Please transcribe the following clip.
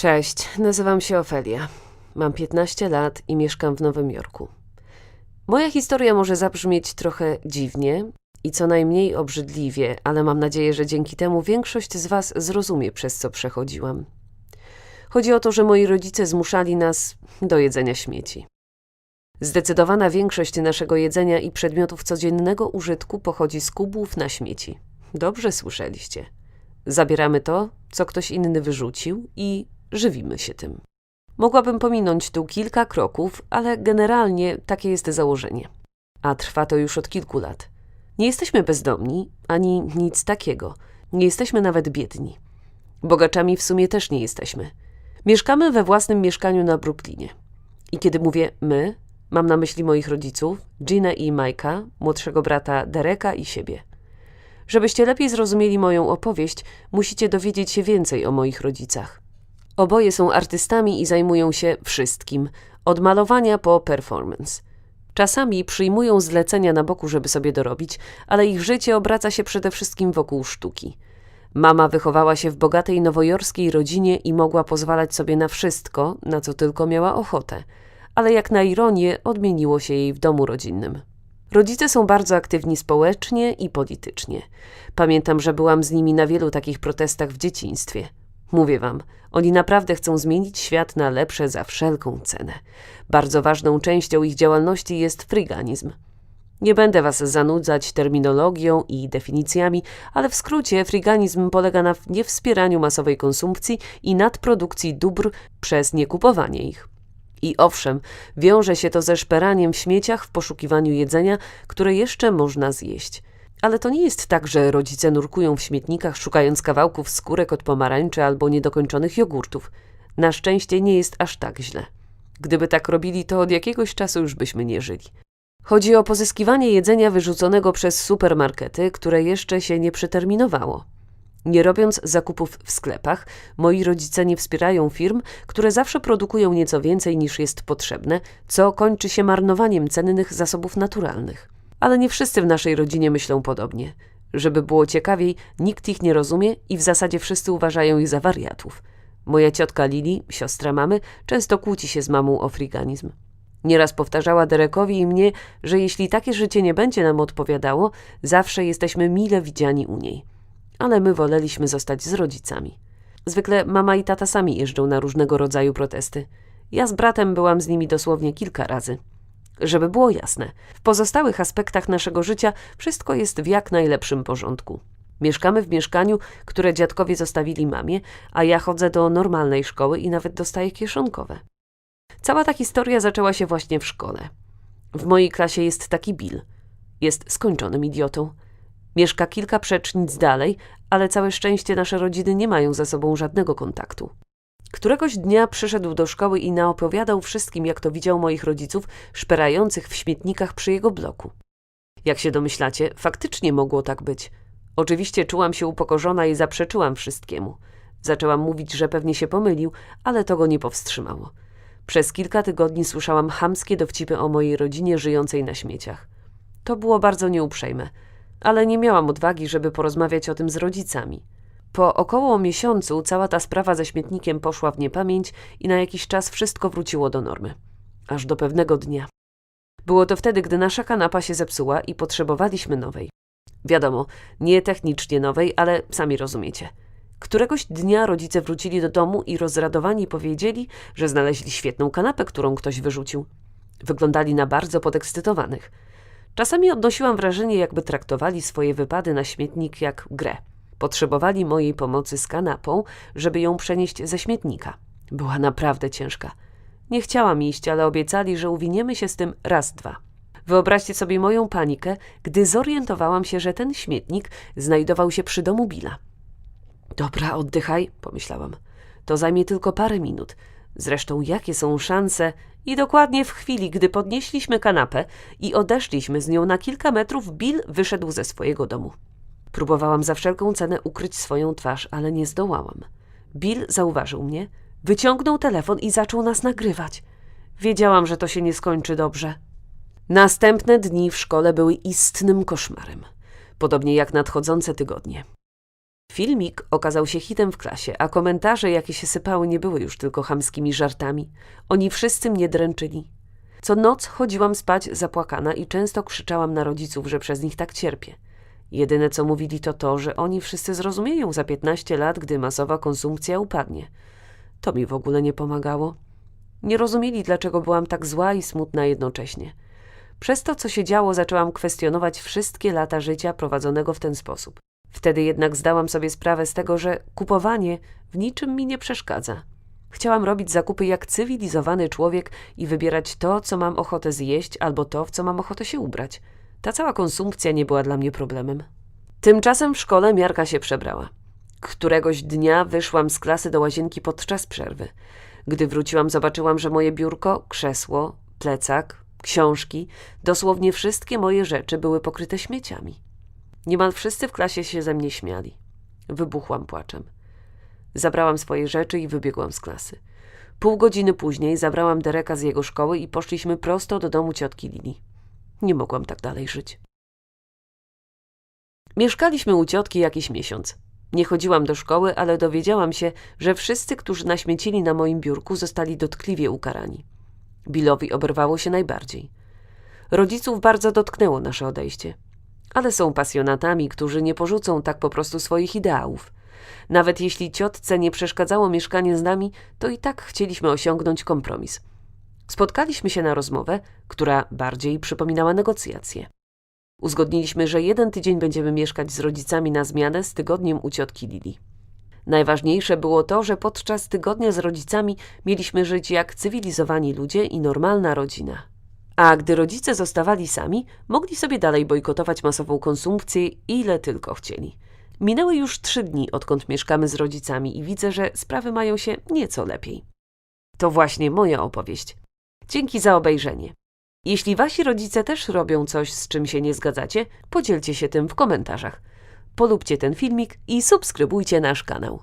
Cześć, nazywam się Ofelia. Mam 15 lat i mieszkam w Nowym Jorku. Moja historia może zabrzmieć trochę dziwnie i co najmniej obrzydliwie, ale mam nadzieję, że dzięki temu większość z Was zrozumie, przez co przechodziłam. Chodzi o to, że moi rodzice zmuszali nas do jedzenia śmieci. Zdecydowana większość naszego jedzenia i przedmiotów codziennego użytku pochodzi z kubłów na śmieci. Dobrze słyszeliście. Zabieramy to, co ktoś inny wyrzucił i żywimy się tym. Mogłabym pominąć tu kilka kroków, ale generalnie takie jest założenie. A trwa to już od kilku lat. Nie jesteśmy bezdomni, ani nic takiego. Nie jesteśmy nawet biedni. Bogaczami w sumie też nie jesteśmy. Mieszkamy we własnym mieszkaniu na Brooklynie. I kiedy mówię my, mam na myśli moich rodziców, Ginę i Majka, młodszego brata Dereka i siebie. Żebyście lepiej zrozumieli moją opowieść, musicie dowiedzieć się więcej o moich rodzicach. Oboje są artystami i zajmują się wszystkim, od malowania po performance. Czasami przyjmują zlecenia na boku, żeby sobie dorobić, ale ich życie obraca się przede wszystkim wokół sztuki. Mama wychowała się w bogatej nowojorskiej rodzinie i mogła pozwalać sobie na wszystko, na co tylko miała ochotę, ale jak na ironię odmieniło się jej w domu rodzinnym. Rodzice są bardzo aktywni społecznie i politycznie. Pamiętam, że byłam z nimi na wielu takich protestach w dzieciństwie. Mówię wam, oni naprawdę chcą zmienić świat na lepsze za wszelką cenę. Bardzo ważną częścią ich działalności jest friganizm. Nie będę was zanudzać terminologią i definicjami, ale w skrócie friganizm polega na niewspieraniu masowej konsumpcji i nadprodukcji dóbr przez niekupowanie ich. I owszem, wiąże się to ze szperaniem w śmieciach w poszukiwaniu jedzenia, które jeszcze można zjeść. Ale to nie jest tak, że rodzice nurkują w śmietnikach, szukając kawałków skórek od pomarańczy albo niedokończonych jogurtów. Na szczęście nie jest aż tak źle. Gdyby tak robili, to od jakiegoś czasu już byśmy nie żyli. Chodzi o pozyskiwanie jedzenia wyrzuconego przez supermarkety, które jeszcze się nie przeterminowało. Nie robiąc zakupów w sklepach, moi rodzice nie wspierają firm, które zawsze produkują nieco więcej niż jest potrzebne, co kończy się marnowaniem cennych zasobów naturalnych. Ale nie wszyscy w naszej rodzinie myślą podobnie. Żeby było ciekawiej, nikt ich nie rozumie i w zasadzie wszyscy uważają ich za wariatów. Moja ciotka Lili, siostra mamy, często kłóci się z mamą o friganizm. Nieraz powtarzała Derekowi i mnie, że jeśli takie życie nie będzie nam odpowiadało, zawsze jesteśmy mile widziani u niej. Ale my woleliśmy zostać z rodzicami. Zwykle mama i tata sami jeżdżą na różnego rodzaju protesty. Ja z bratem byłam z nimi dosłownie kilka razy. Żeby było jasne, w pozostałych aspektach naszego życia wszystko jest w jak najlepszym porządku. Mieszkamy w mieszkaniu, które dziadkowie zostawili mamie, a ja chodzę do normalnej szkoły i nawet dostaję kieszonkowe. Cała ta historia zaczęła się właśnie w szkole. W mojej klasie jest taki Bill. Jest skończonym idiotą. Mieszka kilka przecznic dalej, ale całe szczęście nasze rodziny nie mają ze sobą żadnego kontaktu. Któregoś dnia przyszedł do szkoły i naopowiadał wszystkim, jak to widział moich rodziców szperających w śmietnikach przy jego bloku. Jak się domyślacie, faktycznie mogło tak być. Oczywiście czułam się upokorzona i zaprzeczyłam wszystkiemu. Zaczęłam mówić, że pewnie się pomylił, ale to go nie powstrzymało. Przez kilka tygodni słyszałam chamskie dowcipy o mojej rodzinie żyjącej na śmieciach. To było bardzo nieuprzejme, ale nie miałam odwagi, żeby porozmawiać o tym z rodzicami. Po około miesiącu cała ta sprawa ze śmietnikiem poszła w niepamięć i na jakiś czas wszystko wróciło do normy. Aż do pewnego dnia. Było to wtedy, gdy nasza kanapa się zepsuła i potrzebowaliśmy nowej. Wiadomo, nie technicznie nowej, ale sami rozumiecie. Któregoś dnia rodzice wrócili do domu i rozradowani powiedzieli, że znaleźli świetną kanapę, którą ktoś wyrzucił. Wyglądali na bardzo podekscytowanych. Czasami odnosiłam wrażenie, jakby traktowali swoje wypady na śmietnik jak grę. Potrzebowali mojej pomocy z kanapą, żeby ją przenieść ze śmietnika. Była naprawdę ciężka. Nie chciałam iść, ale obiecali, że uwiniemy się z tym raz, dwa. Wyobraźcie sobie moją panikę, gdy zorientowałam się, że ten śmietnik znajdował się przy domu Billa. Dobra, oddychaj, pomyślałam. To zajmie tylko parę minut. Zresztą jakie są szanse? I dokładnie w chwili, gdy podnieśliśmy kanapę i odeszliśmy z nią na kilka metrów, Bill wyszedł ze swojego domu. Próbowałam za wszelką cenę ukryć swoją twarz, ale nie zdołałam. Bill zauważył mnie, wyciągnął telefon i zaczął nas nagrywać. Wiedziałam, że to się nie skończy dobrze. Następne dni w szkole były istnym koszmarem, podobnie jak nadchodzące tygodnie. Filmik okazał się hitem w klasie, a komentarze, jakie się sypały, nie były już tylko chamskimi żartami. Oni wszyscy mnie dręczyli. Co noc chodziłam spać zapłakana i często krzyczałam na rodziców, że przez nich tak cierpię. Jedyne co mówili to to, że oni wszyscy zrozumieją za 15 lat, gdy masowa konsumpcja upadnie. To mi w ogóle nie pomagało. Nie rozumieli, dlaczego byłam tak zła i smutna jednocześnie. Przez to, co się działo, zaczęłam kwestionować wszystkie lata życia prowadzonego w ten sposób. Wtedy jednak zdałam sobie sprawę z tego, że kupowanie w niczym mi nie przeszkadza. Chciałam robić zakupy jak cywilizowany człowiek i wybierać to, co mam ochotę zjeść, albo to, w co mam ochotę się ubrać. Ta cała konsumpcja nie była dla mnie problemem. Tymczasem w szkole miarka się przebrała. Któregoś dnia wyszłam z klasy do łazienki podczas przerwy. Gdy wróciłam, zobaczyłam, że moje biurko, krzesło, plecak, książki, dosłownie wszystkie moje rzeczy były pokryte śmieciami. Niemal wszyscy w klasie się ze mnie śmiali. Wybuchłam płaczem. Zabrałam swoje rzeczy i wybiegłam z klasy. Pół godziny później zabrałam Dereka z jego szkoły i poszliśmy prosto do domu ciotki Lili. Nie mogłam tak dalej żyć. Mieszkaliśmy u ciotki jakiś miesiąc. Nie chodziłam do szkoły, ale dowiedziałam się, że wszyscy, którzy naśmiecili na moim biurku, zostali dotkliwie ukarani. Billowi oberwało się najbardziej. Rodziców bardzo dotknęło nasze odejście. Ale są pasjonatami, którzy nie porzucą tak po prostu swoich ideałów. Nawet jeśli ciotce nie przeszkadzało mieszkanie z nami, to i tak chcieliśmy osiągnąć kompromis. Spotkaliśmy się na rozmowę, która bardziej przypominała negocjacje. Uzgodniliśmy, że jeden tydzień będziemy mieszkać z rodzicami na zmianę z tygodniem u ciotki Lili. Najważniejsze było to, że podczas tygodnia z rodzicami mieliśmy żyć jak cywilizowani ludzie i normalna rodzina. A gdy rodzice zostawali sami, mogli sobie dalej bojkotować masową konsumpcję ile tylko chcieli. Minęły już trzy dni, odkąd mieszkamy z rodzicami i widzę, że sprawy mają się nieco lepiej. To właśnie moja opowieść. Dzięki za obejrzenie. Jeśli wasi rodzice też robią coś, z czym się nie zgadzacie, podzielcie się tym w komentarzach. Polubcie ten filmik i subskrybujcie nasz kanał.